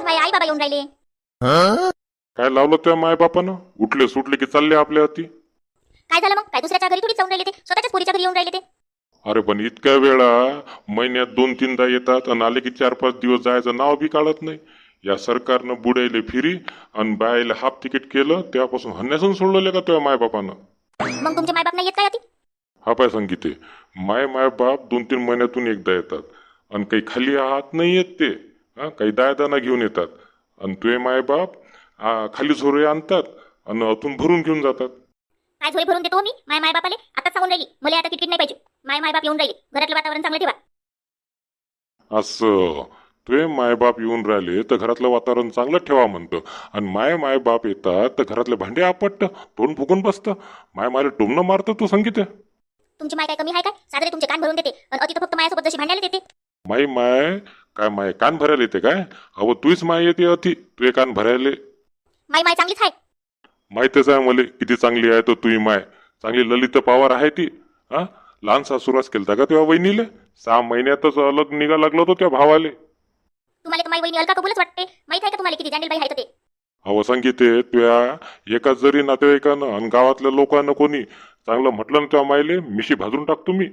आज माझे आई बाबा येऊन राहिले. काय लावलं त्या मायबापानं? उठले सुटले की चालले आपल्या हाती? काय झालं मग? काय दुसऱ्याच्या घरी थोडीच जाऊन राहिले ते? स्वतःच्याच पोरीच्या घरी येऊन राहिले ते? अरे पण इतक्या वेळा महिन्यात दोन तीनदा येतात आणि आले की चार पाच दिवस जायचं नाव बी काढत नाही. या सरकारनं बुडायले फिरी आणि बायला हाफ तिकीट केलं तेव्हापासून हन्यासून सोडलेलं का तुझ्या मायबापानं? मग तुमचे मायबाप नाही येत काय होती हा पाय संगीते माय मायबाप दोन तीन महिन्यातून एकदा येतात आणि काही खाली हात नाही येत ते. हा काही दायदाना घेऊन येतात. आणि तुझे मायबाप आ, खाली झोरे आणतात आणि अतून भरून घेऊन जातात. काय झोळी भरून देतो हो मी? माय माय बापाले? आताच सांगून राहिली. मला आता तिकीट नाही पाहिजे. माय माय बाप येऊन राहिले. घरातलं वातावरण चांगलं ठेवा. असं. तुझे मायबाप येऊन राहिले तर घरातलं वातावरण चांगलं ठेवा म्हणतं. आणि माय मायबाप येतात तर घरातले भांडे आपटतं. तोंड फुगून बसतं. माय मायला टोमणं मारतं तू संगीत. तुमची माय काय कमी आहे काय? साजरे तुमचे कान भरून देते. आणि अति तर फक्त माझ्यासोबत जशी भांडायला देते. माई माय काय माय कान भरायला येते काय? अहो तुझीच माय येते अति. तुझे कान भरायले माय माय चांगलीच आहे. माहीतच आहे मला किती चांगली आहे तो तुझी माय. चांगली ललित पवार आहे ती. हा? लहान सासुरास केलता का तेव्हा वहिनीले? सहा महिन्यातच अलग निघा लागलो तो त्या भावाले. तुम्हाला तर माई वहिनी अलका कबूलच वाटते. माहीत आहे का तुम्हाला किती बाई आहे तर ते? अहो संगीते तुया एकाच जरी नातेवाईकानं आणि गावातल्या लोकांना कोणी चांगलं म्हटलं ना तेव्हा मायले मिशी भाजून टाकतो मी